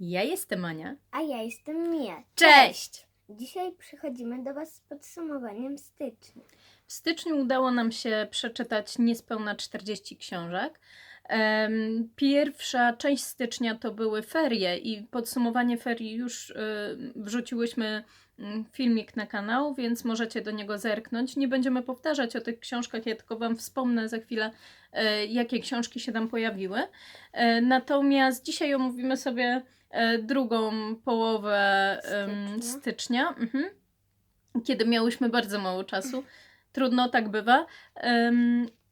Ja jestem Ania. A ja jestem Mia. Cześć! Dzisiaj przychodzimy do Was z podsumowaniem stycznia. W styczniu udało nam się przeczytać niespełna 40 książek. Em, Pierwsza część stycznia to były ferie i podsumowanie ferii już y, wrzuciłyśmy mm, filmik na kanał, więc możecie do niego zerknąć. Nie będziemy powtarzać o tych książkach, ja tylko Wam wspomnę za chwilę, e, jakie książki się tam pojawiły. E, Natomiast dzisiaj omówimy sobie drugą połowę Stycznia. stycznia mhm. kiedy miałyśmy bardzo mało czasu. Trudno, tak bywa.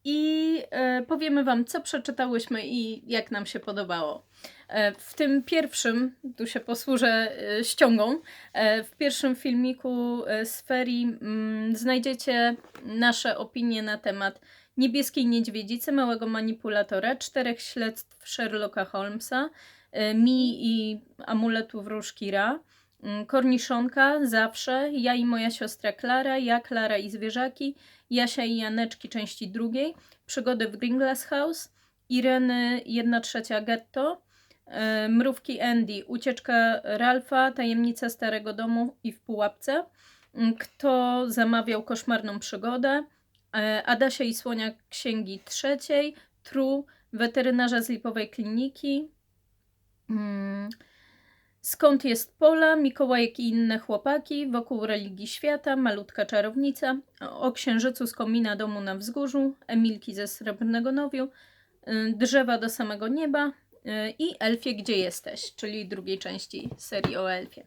I e, powiemy Wam, co przeczytałyśmy i jak nam się podobało. E, W tym pierwszym, tu się posłużę e, ściągą, e, w pierwszym filmiku e, z ferii mm, znajdziecie nasze opinie na temat niebieskiej niedźwiedzicy, małego manipulatora, czterech śledztw Sherlocka Holmesa, e, Mi i amuletu wróżki Ra, mm, Korniszonka, Zawsze, Ja i moja siostra Klara, Ja, Klara i zwierzaki, Jasia i Janeczki części drugiej, Przygody w Gringlas House, Ireny 1 trzecia getto, e, Mrówki Andy, Ucieczka Ralfa, Tajemnica Starego Domu i w Pułapce, m, Kto zamawiał koszmarną przygodę, e, Adasia i Słonia Księgi Trzeciej, Tru, Weterynarza z Lipowej Kliniki, mm, Skąd jest Pola, Mikołajek i inne chłopaki, wokół religii świata, malutka czarownica, o księżycu z komina domu na wzgórzu, Emilki ze srebrnego nowiu, y, drzewa do samego nieba y, i Elfie, gdzie jesteś, czyli drugiej części serii o Elfie.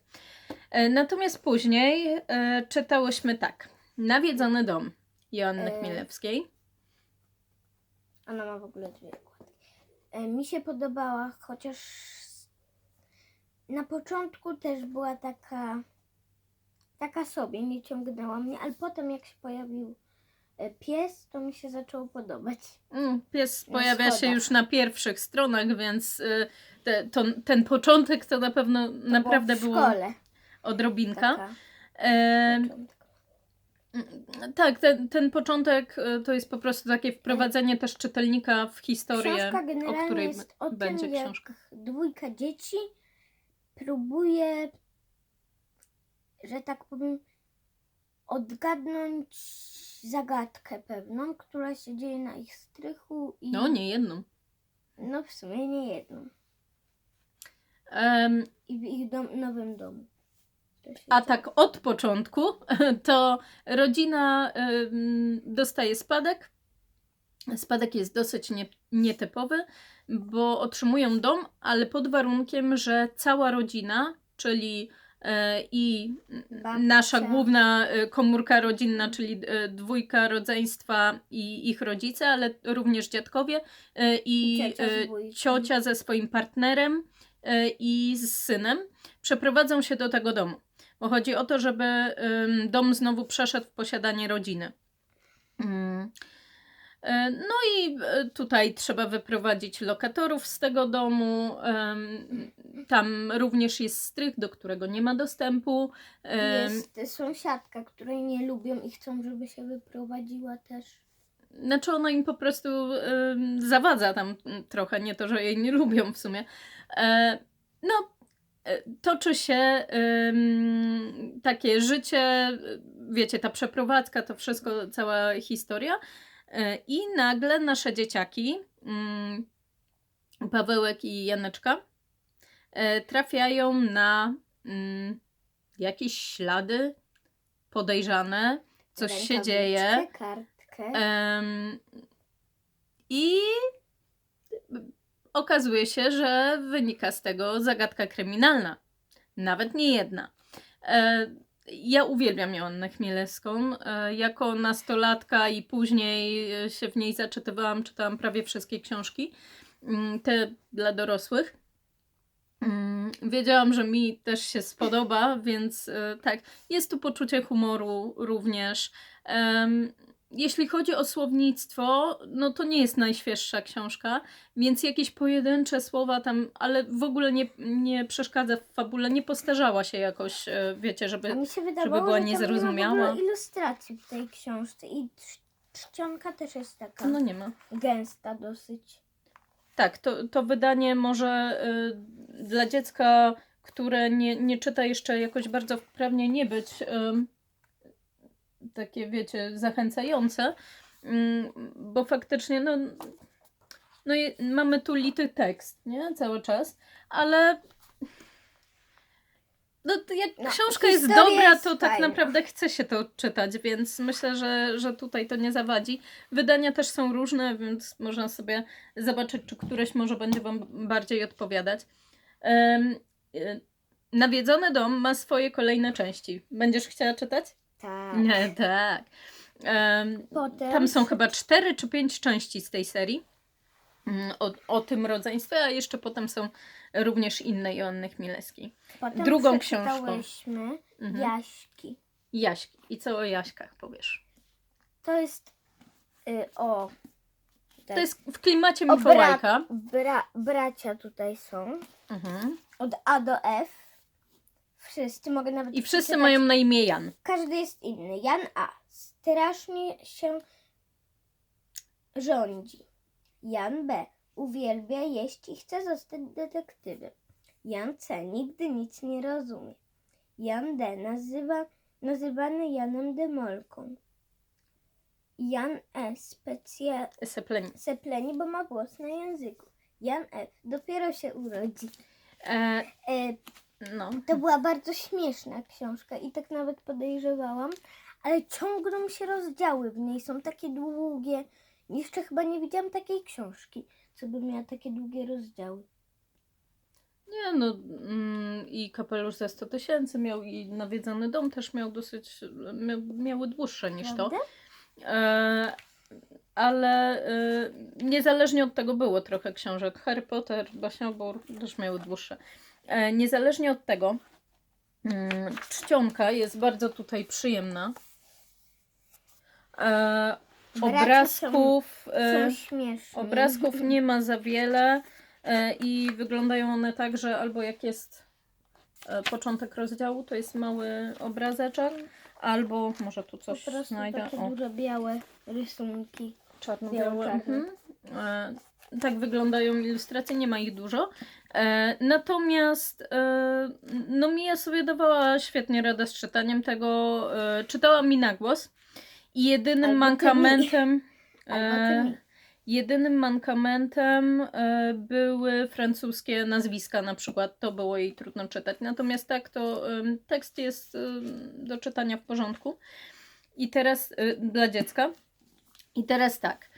E, Natomiast później e, czytałyśmy tak. Nawiedzony dom Joanny E. Chmielewskiej. Ona ma w ogóle dwie okładki. Mi się podobała, chociaż na początku też była taka taka sobie, nie ciągnęła mnie, ale potem jak się pojawił e, pies, to mi się zaczęło podobać. Mm, Pies pojawia się już na pierwszych stronach, więc y, te, to, ten początek to na pewno To naprawdę było było w szkole. odrobinka. Taka E. Mm, Tak, ten, ten początek y, to jest po prostu takie wprowadzenie też czytelnika w historię, Książka o generalnie której jest o będzie tym, jak książka. dwójka dzieci próbuje, że tak powiem, odgadnąć zagadkę pewną, która się dzieje na ich strychu i No, nie jedną. no w sumie nie jedną. Em, I w ich dom, nowym domu. A tak od początku to rodzina ym, dostaje spadek. Spadek jest dosyć nie, nietypowy, bo otrzymują dom, ale pod warunkiem, że cała rodzina, czyli e, i Babcia. nasza główna e, komórka rodzinna, czyli e, dwójka rodzeństwa i ich rodzice, ale również dziadkowie i ciocia ciocia ze swoim partnerem i z synem przeprowadzą się do tego domu. Bo chodzi o to, żeby dom znowu przeszedł w posiadanie rodziny. Mm. E, No i e, tutaj trzeba wyprowadzić lokatorów z tego domu. Tam również jest strych, do którego nie ma dostępu. Jest sąsiadka, której nie lubią i chcą, żeby się wyprowadziła też. Znaczy ona im po prostu zawadza tam trochę, nie to, że jej nie lubią w sumie. E, no, toczy się takie życie, wiecie, ta przeprowadzka, to wszystko, cała historia. E, I nagle nasze dzieciaki, ym, Pawełek i Janeczka, e, trafiają na ym, jakieś ślady podejrzane, coś się dzieje. kartkę. I okazuje się, że wynika z tego zagadka kryminalna. Nawet nie jedna. Ja uwielbiam Joannę Chmielewską. E, Jako nastolatka i później e, się w niej zaczytywałam, czytałam prawie wszystkie książki, mm, te dla dorosłych. Mm, Wiedziałam, że mi też się spodoba, więc e, tak, jest tu poczucie humoru również. Jeśli chodzi o słownictwo, no to nie jest najświeższa książka, więc jakieś pojedyncze słowa tam, ale w ogóle nie, nie przeszkadza w fabule, nie postarzała się jakoś, e, wiecie, żeby... wydawało, była że tam niezrozumiała. nie ilustracji w tej książce i czcionka też jest taka No nie ma. gęsta dosyć. Tak, to, to wydanie może y, dla dziecka, które nie, nie czyta jeszcze jakoś bardzo wprawnie nie być em, takie, wiecie, zachęcające, mm, bo faktycznie, no, no i mamy tu lity tekst, nie? Cały czas, ale no, jak No, książka jest dobra, jest to tak fajna. naprawdę chce się to czytać, więc myślę, że, że tutaj to nie zawadzi. Wydania też są różne, więc można sobie zobaczyć, czy któreś może będzie Wam bardziej odpowiadać. Y, Nawiedzony dom ma swoje kolejne części. Będziesz chciała czytać? Tak. Nie, tak. Em, Potem tam są chyba cztery czy pięć części z tej serii. mm, O, o tym rodzeństwie, a jeszcze potem są również inne Joanny Chmielewskiej. potem drugą przeczytałyśmy Mhm. Jaśki. Jaśki. I co o Jaśkach powiesz? To jest y, o. To jest w klimacie o bra, Mikołajka. bra, bracia tutaj są. Mhm. Od A do F. Wszyscy mogę nawet. I wszyscy przeczytać. mają na imię Jan. Każdy jest inny. Jan A. Strasznie się rządzi. Jan B. Uwielbia jeść i chce zostać detektywem. Jan C. Nigdy nic nie rozumie. Jan D. Nazywa, nazywany Janem Demolką. Jan E. Specja, Sepleni. sepleni, bo ma głos na języku. Jan F. Dopiero się urodzi. E, E, no. to była bardzo śmieszna książka i tak nawet podejrzewałam, ale ciągną się rozdziały w niej, są takie długie. Jeszcze chyba nie widziałam takiej książki, co by miała takie długie rozdziały. Nie no, mm, i kapelusz za 100 tysięcy miał, i nawiedzony dom też miał dosyć, mia, miały dłuższe niż to. Prawda? E, ale e, niezależnie od tego było trochę książek. Harry Potter, Baśniobór też miały dłuższe. E, niezależnie od tego, mm, czcionka jest bardzo tutaj przyjemna. E, obrazków, e, Są obrazków nie ma za wiele e, i wyglądają one tak, że albo jak jest e, początek rozdziału, to jest mały obrazeczek, albo może tu Po coś prostu znajdę. takie O, duże białe rysunki. czarno-białe. Mhm. E, tak wyglądają ilustracje, nie ma ich dużo. E, natomiast e, no Mija sobie dawała świetnie radę z czytaniem tego. E, czytała mi na głos i jedynym Albo mankamentem jedynym mankamentem były francuskie nazwiska na przykład. To było jej trudno czytać. Natomiast tak to tekst jest do czytania w porządku. I teraz dla dziecka. I teraz tak.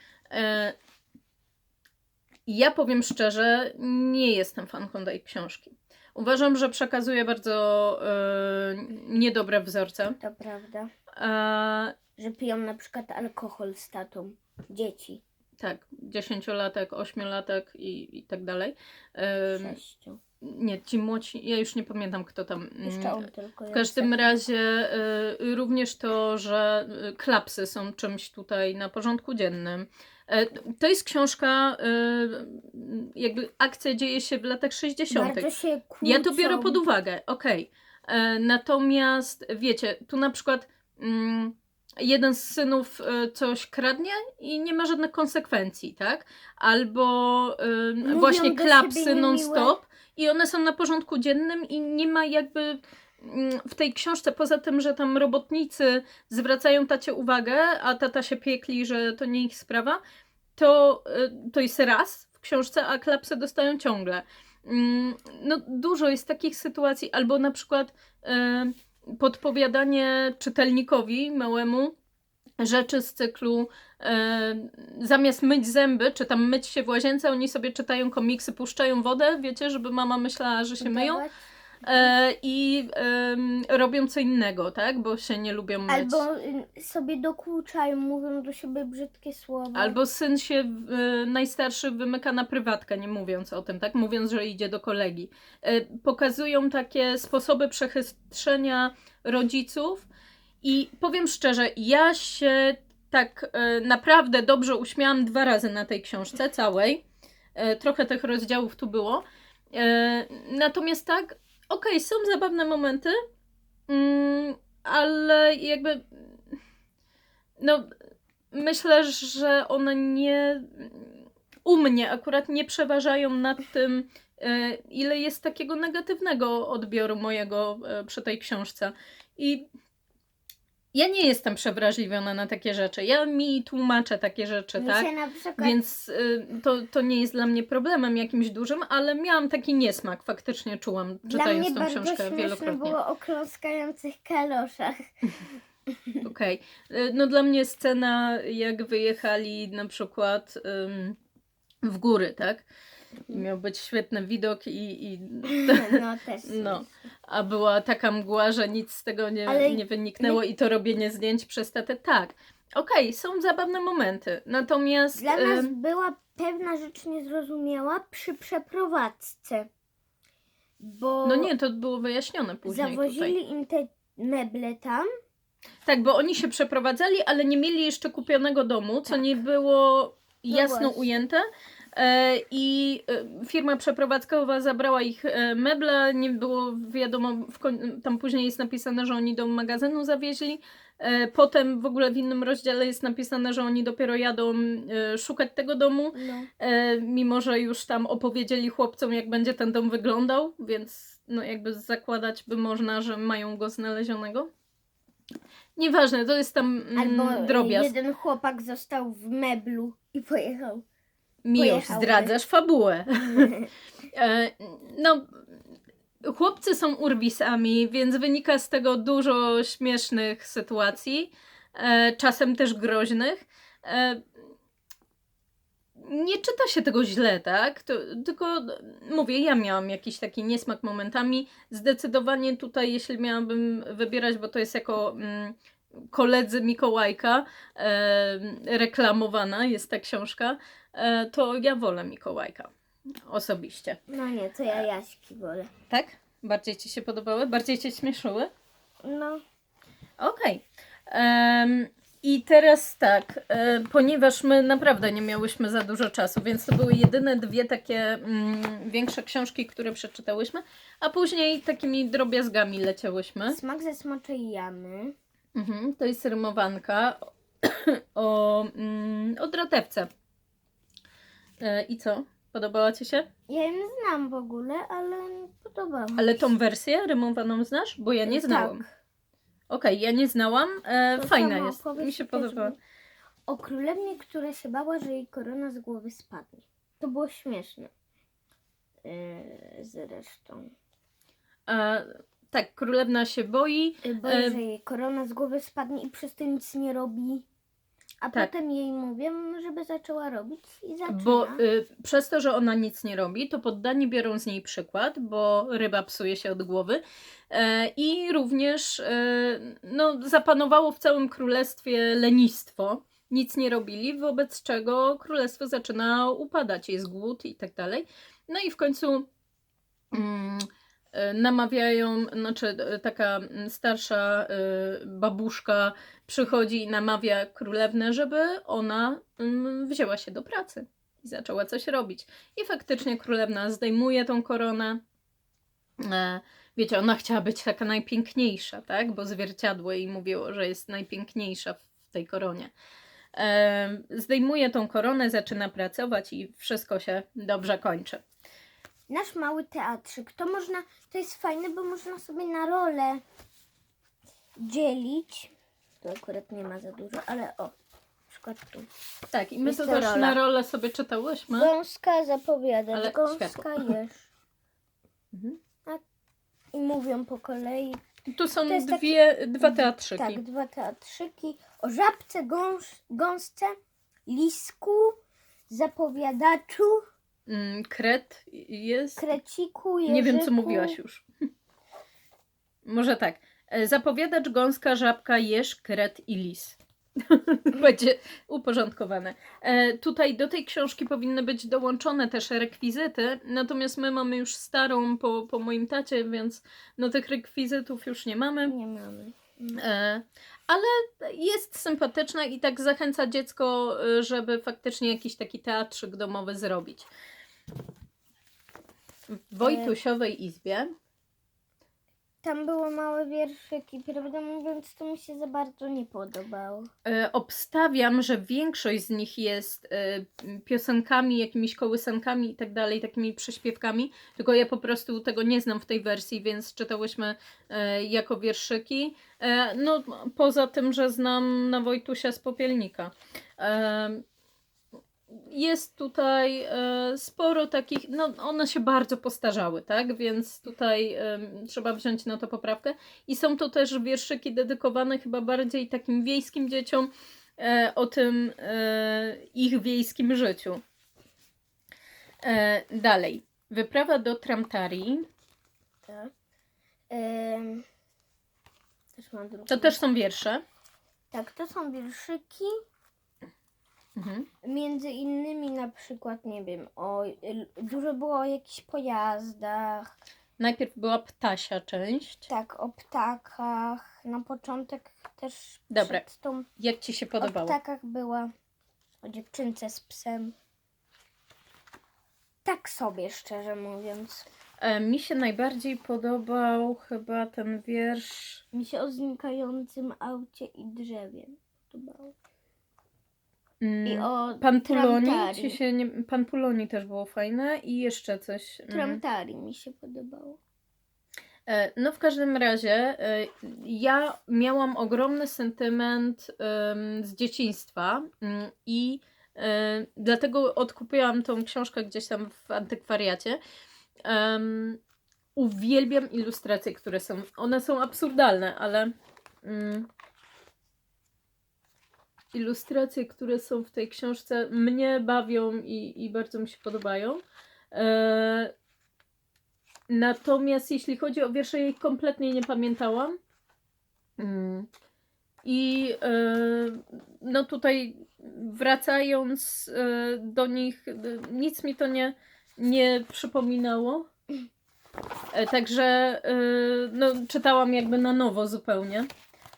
Ja powiem szczerze, nie jestem fanką tej książki. Uważam, że przekazuje bardzo e, niedobre wzorce. To prawda. E, Że piją na przykład alkohol z tatą. Dzieci. tak, dziesięciolatek, ośmiolatek i, i tak dalej. E, Sześciu. nie, ci młodsi, ja już nie pamiętam kto tam. mm, Jeszcze on tylko W każdym razie y, również to, że klapsy są czymś tutaj na porządku dziennym. E, to jest książka, y, jakby akcja dzieje się w latach 60. Bardzo się kłócą. Ja to biorę pod uwagę, okej. E, Natomiast wiecie, tu na przykład mm, jeden z synów e, coś kradnie i nie ma żadnych konsekwencji, tak? Albo Mówią właśnie klapsy non-stop i one są na porządku dziennym i nie ma jakby w tej książce, poza tym, że tam robotnicy zwracają tacie uwagę, a tata się piekli, że to nie ich sprawa, to, y, to jest raz w książce, a klapsy dostają ciągle. Mm, No, dużo jest takich sytuacji, albo na przykład y, podpowiadanie czytelnikowi małemu rzeczy z cyklu y, zamiast myć zęby, czy tam myć się w łazience, oni sobie czytają komiksy, puszczają wodę, wiecie, żeby mama myślała, że się myją i em, robią co innego, tak, bo się nie lubią myć. Albo y, sobie dokuczają, mówią do siebie brzydkie słowa. Albo syn się y, najstarszy wymyka na prywatkę, nie mówiąc o tym, tak? Mówiąc, że idzie do kolegi. Y, pokazują takie sposoby przechystrzenia rodziców i powiem szczerze, ja się tak naprawdę dobrze uśmiałam dwa razy na tej książce całej. Trochę tych rozdziałów tu było. Natomiast tak, okej, są zabawne momenty, mm, ale jakby no myślę, że one nie u mnie akurat nie przeważają nad tym, e, ile jest takiego negatywnego odbioru mojego e, przy tej książce. I ja nie jestem przewrażliwiona na takie rzeczy. Ja mi tłumaczę takie rzeczy, Mi tak? przykład Więc y, to, to nie jest dla mnie problemem jakimś dużym, ale miałam taki niesmak, faktycznie czułam, dla czytając mnie tą książkę wielokrotnie. było o kląskających kaloszach. Okej. Y, No dla mnie scena, jak wyjechali na przykład ym, w góry, tak? I miał być świetny widok i, i No też. No. a była taka mgła, że nic z tego nie, Ale nie wyniknęło i to robienie zdjęć przez tatę. Tak. Okej, są zabawne momenty. Natomiast Dla nas była pewna rzecz niezrozumiała przy przeprowadzce. Bo no nie, to było wyjaśnione później tutaj. zawozili im te meble tam. Tak, bo oni się przeprowadzali, ale nie mieli jeszcze kupionego domu, co Tak. nie było jasno właśnie. ujęte. E, I e, firma przeprowadzkowa zabrała ich e, meble, nie było wiadomo, tam później jest napisane, że oni do magazynu zawieźli. Potem w ogóle w innym rozdziale jest napisane, że oni dopiero jadą szukać tego domu, No. mimo że już tam opowiedzieli chłopcom, jak będzie ten dom wyglądał, więc no jakby zakładać by można, że mają go znalezionego. Nieważne, to jest tam mm, Albo drobiazg. jeden chłopak został w meblu i pojechał. Mi już pojechałby. zdradzasz fabułę. E, No, chłopcy są urwisami, więc wynika z tego dużo śmiesznych sytuacji, e, czasem też groźnych. E, Nie czyta się tego źle, tak? To, tylko mówię, ja miałam jakiś taki niesmak momentami. Zdecydowanie tutaj, jeśli miałabym wybierać, bo to jest jako mm, koledzy Mikołajka e, reklamowana jest ta książka, e, to ja wolę Mikołajka. Osobiście. No nie, to ja Jaśki wolę. Tak? Bardziej Ci się podobały? Bardziej Cię śmieszyły? No. Okej. Em, I teraz tak, e, ponieważ my naprawdę nie miałyśmy za dużo czasu, więc to były jedyne dwie takie mm, większe książki, które przeczytałyśmy, a później takimi drobiazgami leciałyśmy. Smak ze smoczej jamy. Mhm, to jest rymowanka o, mm, o dratewce. E, I co? Podobała Ci się? Ja ją znam w ogóle, ale podobała mi Ale się. tą wersję rymowaną znasz? Bo ja nie znałam. Tak. Okej, ja nie znałam. E, To fajna sama jest. opowieść Mi się też podobała. była. O królewnie, która się bała, że jej korona z głowy spadnie. To było śmieszne. Yy, zresztą. E, tak, królewna się boi. Yy, Boi, E, że jej korona z głowy spadnie i przez to nic nie robi. A Tak. potem jej mówią, żeby zaczęła robić i zaczyna. Bo y, przez to, że ona nic nie robi, to poddani biorą z niej przykład, bo ryba psuje się od głowy. E, I również e, no, zapanowało w całym królestwie lenistwo. Nic nie robili, wobec czego królestwo zaczyna upadać, jest głód i tak dalej. No i w końcu mm, namawiają, znaczy e, taka mm, starsza e, babuszka przychodzi i namawia królewnę, żeby ona mm, wzięła się do pracy i zaczęła coś robić. I faktycznie królewna zdejmuje tą koronę. E, wiecie, ona chciała być taka najpiękniejsza, tak? Bo zwierciadło jej mówiło, że jest najpiękniejsza w tej koronie. E, zdejmuje tą koronę, zaczyna pracować i wszystko się dobrze kończy. Nasz mały teatrzyk, to można, to jest fajne, bo można sobie na rolę dzielić. Tu akurat nie ma za dużo, ale o, na przykład tu. Tak, i my to też na rolę sobie czytałyśmy. Gąska zapowiada, Ale gąska światło. jesz. Mhm. I mówią po kolei. Tu są To jest taki- dwie, dwa teatrzyki. Tak, dwa teatrzyki. O żabce, gąs, gąsce, lisku, zapowiadaczu, Mm, Kret jest. kreciku, jeżyku. Nie wiem, co mówiłaś już. Może tak. E, Zapowiadacz, gąska, żabka, jeż, kret i lis. Będzie uporządkowane. E, tutaj do tej książki powinny być dołączone też rekwizyty, natomiast my mamy już starą po, po moim tacie, więc no tych rekwizytów już nie mamy. Nie mamy. E, ale jest sympatyczna i tak zachęca dziecko, żeby faktycznie jakiś taki teatrzyk domowy zrobić. W Wojtusiowej izbie Tam były małe wierszyki, prawdę mówiąc, to mi się za bardzo nie podobało. E, obstawiam, że większość z nich jest e, piosenkami, jakimiś kołysankami i tak dalej, takimi prześpiewkami, tylko ja po prostu tego nie znam w tej wersji, więc czytałyśmy e, jako wierszyki. E, no, poza tym, że znam na Wojtusia z Popielnika. E, jest tutaj e, sporo takich, no one się bardzo postarzały, tak? Więc tutaj em, trzeba wziąć na to poprawkę. I są to też wierszyki dedykowane chyba bardziej takim wiejskim dzieciom e, o tym e, ich wiejskim życiu. E, dalej. Wyprawa do Tramtarii. Tak. Ym, też. To też są wiersze. Tak, to są wierszyki. Mhm. Między innymi na przykład, nie wiem, o, dużo było o jakichś pojazdach, Najpierw była ptasia część. tak, o ptakach. Na początek też Dobra. przed tą Jak ci się o podobało? ptakach była o dziewczynce z psem. Tak sobie, szczerze mówiąc. E, mi się najbardziej podobał chyba ten wiersz. Mi się o znikającym aucie i drzewie podobało. Mm, I o Pan Puloni, Tramtarii. ci się nie, Pan Puloni też było fajne i jeszcze coś. mm. Tramtarii mi się podobało. E, No w każdym razie e, ja miałam ogromny sentyment em, z dzieciństwa mm, i e, dlatego odkupiłam tą książkę gdzieś tam w antykwariacie. Em, Uwielbiam ilustracje, które są. One są absurdalne, ale mm, ilustracje, które są w tej książce, mnie bawią i, i bardzo mi się podobają. E, Natomiast jeśli chodzi o wiersze, ich kompletnie nie pamiętałam. Mm. I e, no tutaj wracając e, do nich, nic mi to nie, nie przypominało. E, Także e, no, czytałam jakby na nowo zupełnie.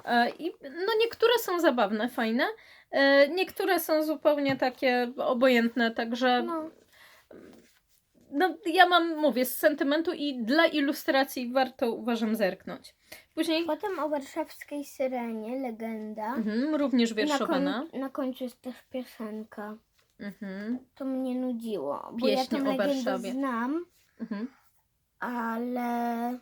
E, I no niektóre są zabawne, fajne. e, Niektóre są zupełnie takie obojętne, także No, no, ja mam, mówię, z sentymentu i dla ilustracji warto, uważam, zerknąć. Później potem o warszawskiej syrenie, legenda. mhm, również I na, wierszowana. koń, na końcu jest też piosenka. Mhm, To mnie nudziło, bo ja Pieśń tę o legendę znam, mhm. ale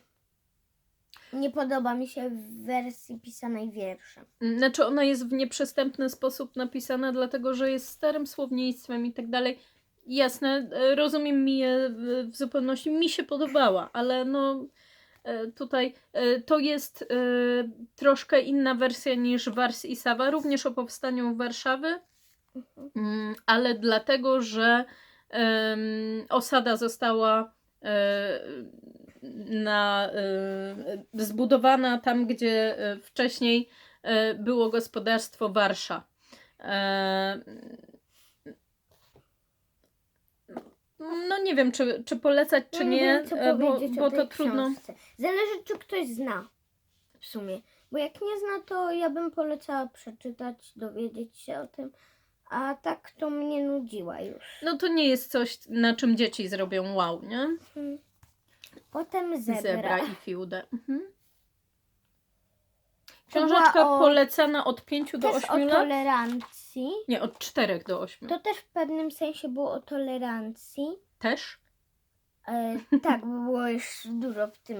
nie podoba mi się w wersji pisanej wierszem. Znaczy, ona jest w nieprzystępny sposób napisana, dlatego że jest starym słownictwem i tak dalej. Jasne, e, rozumiem mi je w, zupełności, mi się podobała, ale no e, tutaj e, to jest troszkę inna wersja niż Wars i Sawa, również o powstaniu Warszawy, Mhm. Mm, ale dlatego, że osada została na, e, zbudowana tam, gdzie e, wcześniej e, było gospodarstwo Warsza. No nie wiem, czy, czy polecać, czy No nie, wiem, e, bo, bo to trudno. książce. Zależy, czy ktoś zna w sumie. Bo jak nie zna, to ja bym polecała przeczytać, dowiedzieć się o tym. A tak to mnie nudziła już. No to nie jest coś, na czym dzieci zrobią wow, nie? Hmm. Potem zebra. Zebra i Fiudę. Mhm. Była Książeczka o- polecana od 5 do Też 8 o lat? tolerancji. Nie, od 4 do 8. To też w pewnym sensie było o tolerancji. Też? E, tak, bo było już dużo w tym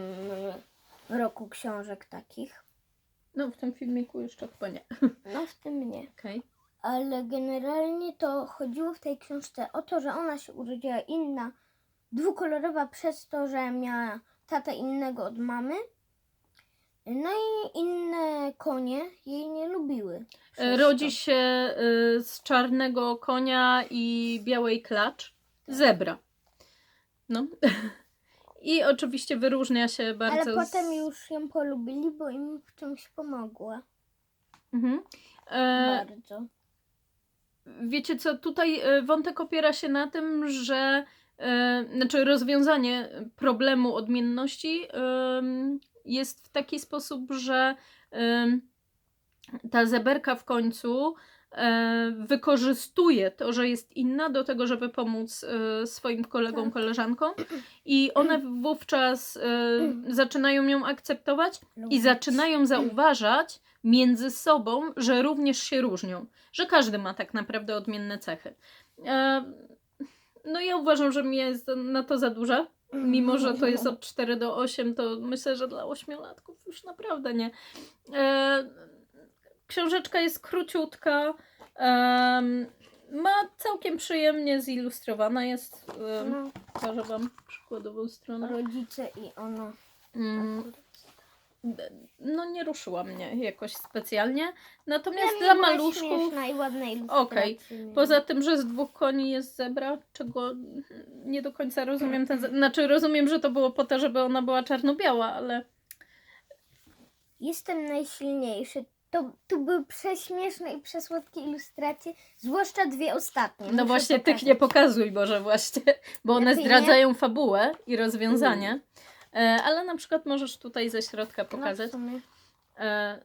roku książek takich. No, w tym filmiku jeszcze chyba nie. No w tym nie. Okej. Ale generalnie to chodziło w tej książce o to, że ona się urodziła inna, dwukolorowa przez to, że miała tatę innego od mamy. No i inne konie jej nie lubiły. przez E, Rodzi to. się y, z czarnego konia i białej klacz. Zebra. No. I oczywiście wyróżnia się bardzo. Ale z- potem już ją polubili, bo im w czymś pomogła. Mhm. E, Bardzo. Wiecie co, tutaj e, wątek opiera się na tym, że e, znaczy rozwiązanie problemu odmienności jest w taki sposób, że ta zeberka w końcu e, wykorzystuje to, że jest inna do tego, żeby pomóc e, swoim kolegom, Tak. koleżankom i one wówczas e, zaczynają ją akceptować i zaczynają zauważać między sobą, że również się różnią, że każdy ma tak naprawdę odmienne cechy. No ja uważam, że mi jest na to za duża. Mimo, że to jest od 4 do 8, to myślę, że dla ośmiolatków już naprawdę nie. E, książeczka jest króciutka. ma całkiem przyjemnie zilustrowana jest. No, Pokażę Wam przykładową stronę. rodzice i ona. Mm, no nie ruszyła mnie jakoś specjalnie. Natomiast Dla maluszków, i ładna Okej. poza tym, że z dwóch koni jest zebra, czego nie do końca rozumiem. Ten, ze- znaczy rozumiem, że to było po to, żeby ona była czarno-biała, ale Jestem najsilniejszy. To, to były prześmieszne i przesłodkie ilustracje, zwłaszcza dwie ostatnie. no Muszę właśnie tych pokazać. nie pokazuj może właśnie, bo one Lepiej nie? zdradzają fabułę i rozwiązanie. E, ale na przykład możesz tutaj ze środka No, pokazać. E.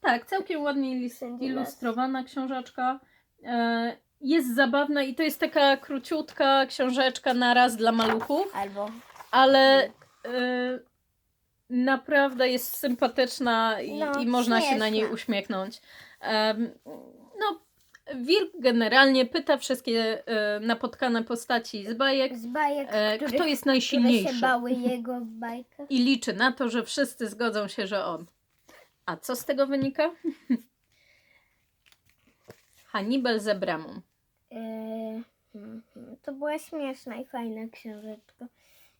Tak, całkiem ładnie ilustrowana książeczka. E, jest zabawna i to jest taka króciutka książeczka na raz dla maluchów, Albo ale naprawdę jest sympatyczna i, No, i można się na niej śmieszna. uśmiechnąć. Wilk generalnie pyta wszystkie e, napotkane postaci z bajek, z bajek, e, których, kto jest które najsilniejszy. się bały jego w bajkach. I liczy na to, że wszyscy zgodzą się, że on. A co z tego wynika? Hannibal ze bramą. E, mhm. to była śmieszna i fajna książeczka.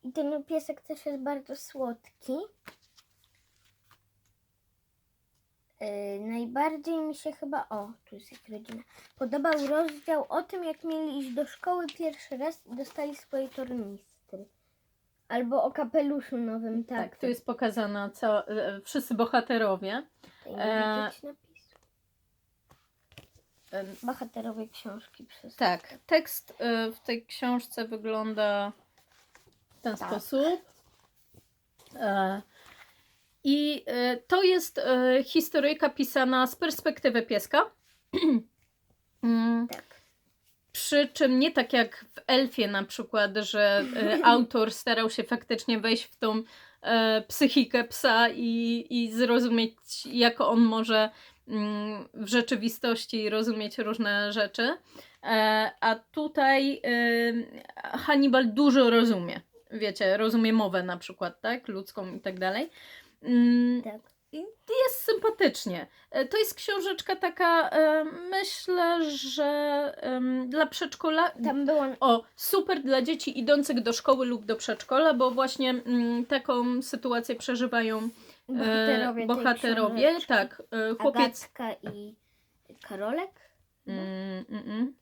I ten piesek też jest bardzo słodki. E, najbardziej mi się chyba, o, tu jest jak rodzina, podobał rozdział o tym, jak mieli iść do szkoły pierwszy raz i dostali swoje tornistry. Albo o kapeluszu nowym, tak. Tak, tu jest pokazana co, e, wszyscy bohaterowie. Tutaj e, nie widać napisu. E, Bohaterowie książki przez Tak, tekst e, w tej książce wygląda w ten Tak. sposób. E, I e, to jest e, historyjka pisana z perspektywy pieska. Mm, Tak. Przy czym nie tak jak w Elfie na przykład, że e, autor starał się faktycznie wejść w tą psychikę psa i, i zrozumieć, jak on może mm, w rzeczywistości rozumieć różne rzeczy. A tutaj Hannibal dużo rozumie. Wiecie, rozumie mowę na przykład, tak? Ludzką i tak dalej. Mm, Tak. jest sympatycznie. E, To jest książeczka taka, e, myślę, że dla przedszkola. Tam było O, super dla dzieci idących do szkoły lub do przedszkola, bo właśnie mm, taką sytuację przeżywają e, bohaterowie, bohaterowie. Tak, e, chłopiec. Agatka i Karolek? Mm, mm, mm.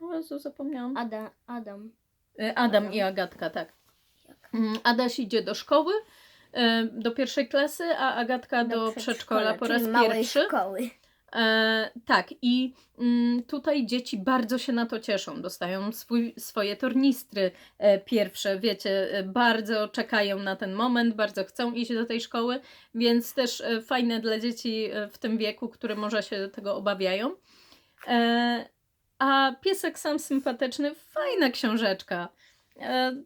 O Jezu, zapomniałam. Ada, Adam. Adam Adam. i Agatka, tak. Mm, Adaś idzie do szkoły, do pierwszej klasy, a Agatka do, przedszkola po raz pierwszy. szkoły. E, tak, i mm, tutaj dzieci bardzo się na to cieszą. Dostają swój, swoje tornistry e, pierwsze, wiecie, e, bardzo czekają na ten moment, bardzo chcą iść do tej szkoły, więc też e, fajne dla dzieci e, w tym wieku, które może się tego obawiają. E, a piesek sam sympatyczny, fajna książeczka. E,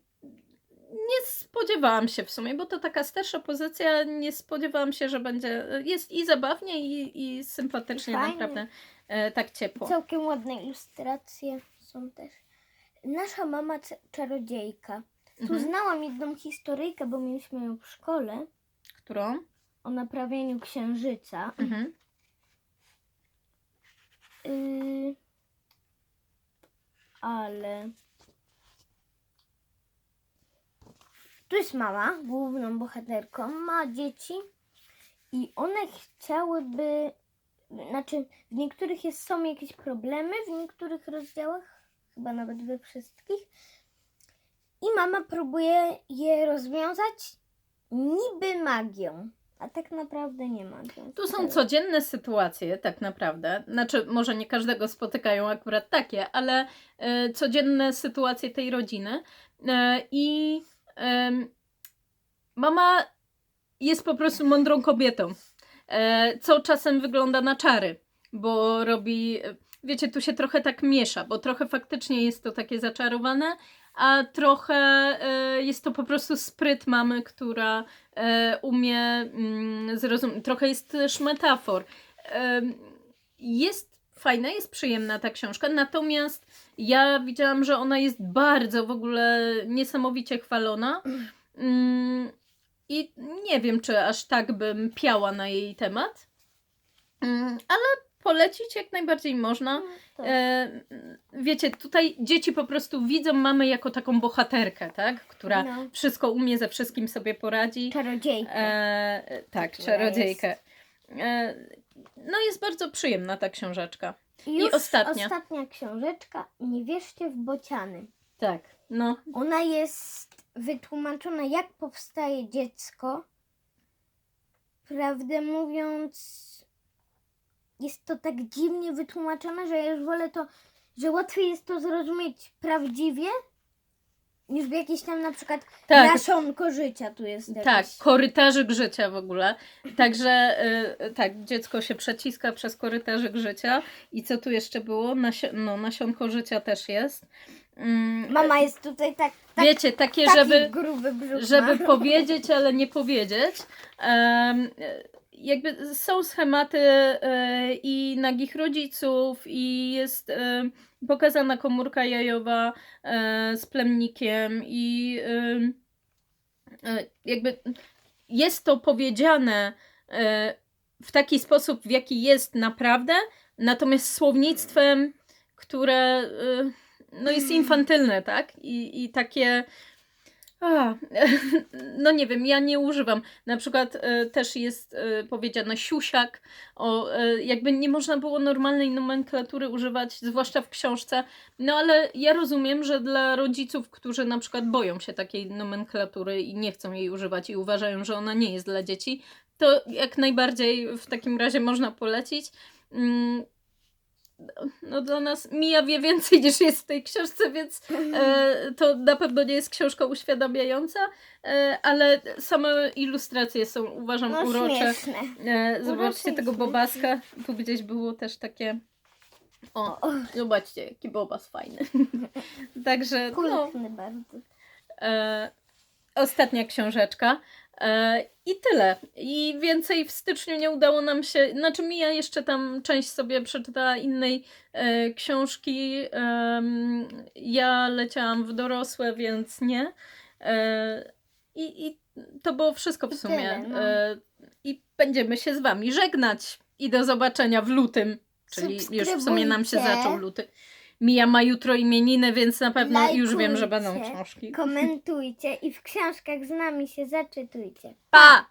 nie spodziewałam się w sumie, bo to taka starsza pozycja. Nie spodziewałam się, że będzie. Jest i zabawnie, i, i sympatycznie, fajnie. naprawdę e, tak ciepło. Całkiem ładne ilustracje są też. Nasza mama c- czarodziejka. Tu Mhm. znałam jedną historyjkę, bo mieliśmy ją w szkole Którą? o naprawieniu księżyca. Mhm. Yy, ale. Tu jest mama, główną bohaterką, ma dzieci i one chciałyby. Znaczy, w niektórych jest, są jakieś problemy, w niektórych rozdziałach, chyba nawet we wszystkich. I mama próbuje je rozwiązać niby magią, a tak naprawdę nie magią. Tu są codzienne sytuacje, tak naprawdę. Znaczy, może nie każdego spotykają akurat takie, ale e, codzienne sytuacje tej rodziny. E, I mama jest po prostu mądrą kobietą, e, co czasem wygląda na czary. bo robi, wiecie, tu się trochę tak miesza, bo trochę faktycznie jest to takie zaczarowane, a trochę e, jest to po prostu spryt mamy, która e, umie mm, zrozumieć. Trochę jest też metafor. Jest fajna, jest przyjemna ta książka, natomiast ja widziałam, że ona jest bardzo w ogóle niesamowicie chwalona. Mm, I nie wiem, czy aż tak bym piała na jej temat, Mm, ale polecić jak najbardziej można. Tak. E, wiecie, tutaj dzieci po prostu widzą mamy jako taką bohaterkę, tak? Która No. wszystko umie, ze wszystkim sobie poradzi. Czarodziejka. E, tak, Która czarodziejkę. E, no jest bardzo przyjemna ta książeczka. I już ostatnia. ostatnia książeczka. Nie wierzcie w bociany. Tak, no. Ona jest wytłumaczona, jak powstaje dziecko. Prawdę mówiąc, jest to tak dziwnie wytłumaczone, że ja już wolę to, że łatwiej jest to zrozumieć prawdziwie, w jakieś tam na przykład Tak, nasionko życia tu jest jakieś. tak, korytarzyk życia w ogóle. Także y, tak, dziecko się przeciska przez korytarzyk życia. I co tu jeszcze było? Nasio- no, nasionko życia też jest. Mm, Mama jest tutaj tak, tak Wiecie, takie, taki żeby. żeby powiedzieć, ale nie powiedzieć. Em, jakby są schematy e, i nagich rodziców, i jest e, pokazana komórka jajowa e, z plemnikiem, i em, e, jakby jest to powiedziane e, w taki sposób, w jaki jest naprawdę, natomiast słownictwem, które e, no jest infantylne, tak? I, i takie. A, no nie wiem, ja nie używam. Na przykład e, też jest e, powiedziane siusiak, o, e, jakby nie można było normalnej nomenklatury używać, zwłaszcza w książce. No ale ja rozumiem, że dla rodziców, którzy na przykład boją się takiej nomenklatury i nie chcą jej używać i uważają, że ona nie jest dla dzieci, to jak najbardziej w takim razie można polecić. Mm, no dla nas Mija wie więcej niż jest w tej książce, więc e, to na pewno nie jest książka uświadamiająca, e, ale same ilustracje są uważam no, urocze. E, zobaczcie tego bobaska, tu gdzieś było też takie o, O, zobaczcie jaki bobas fajny. Także no, kultny bardzo. e, ostatnia książeczka. E, I tyle. I więcej w styczniu nie udało nam się. Znaczy, Mija jeszcze tam część sobie przeczytała innej e, książki. Em, ja leciałam w dorosłe, więc nie. E, i, I to było wszystko w sumie. no. E, I będziemy się z Wami żegnać. I do zobaczenia w lutym. Czyli już w sumie nam się zaczął luty. Mija ma jutro imieniny, więc na pewno już wiem, że będą Lajkujcie. książki. Komentujcie i w książkach z nami się zaczytujcie. Pa!